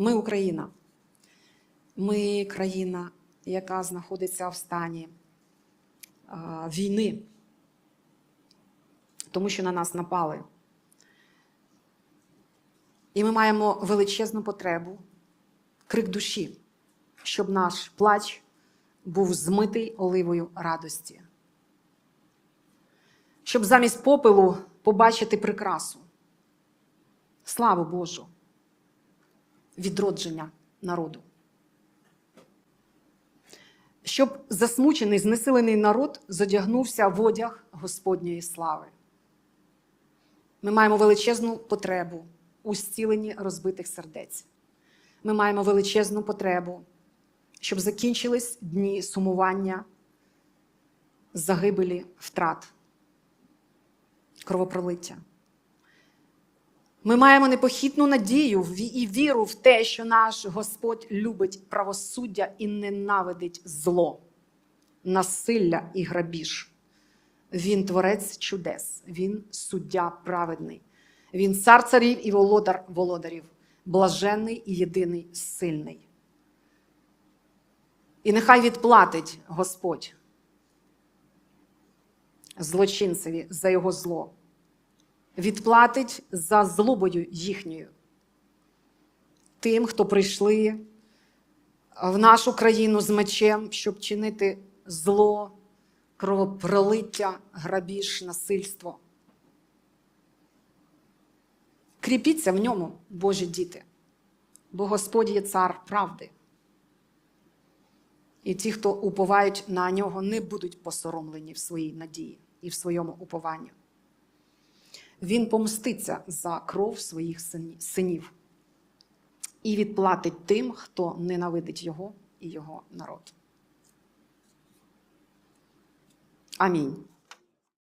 Ми Україна. Ми країна, яка знаходиться в стані війни, тому що на нас напали. І ми маємо величезну потребу, крик душі, щоб наш плач був змитий оливою радості. Щоб замість попелу побачити прикрасу, славу Божу, відродження народу. Щоб засмучений, знесилений народ зодягнувся в одяг Господньої слави. Ми маємо величезну потребу у зціленні розбитих сердець. Ми маємо величезну потребу, щоб закінчились дні сумування, загибелі, втрат, кровопролиття. Ми маємо непохитну надію і віру в те, що наш Господь любить правосуддя і ненавидить зло, насилля і грабіж. Він творець чудес, він суддя праведний, він цар царів і володар володарів, блаженний і єдиний сильний. І нехай відплатить Господь злочинцеві за його зло, відплатить за злобою їхньою. Тим, хто прийшли в нашу країну з мечем, щоб чинити зло, кровопролиття, грабіж, насильство. Кріпіться в ньому, Божі діти, бо Господь є цар правди. І ті, хто уповають на нього, не будуть посоромлені в своїй надії і в своєму упованні. Він помститься за кров своїх сині- синів і відплатить тим, хто ненавидить його і його народ. Амінь.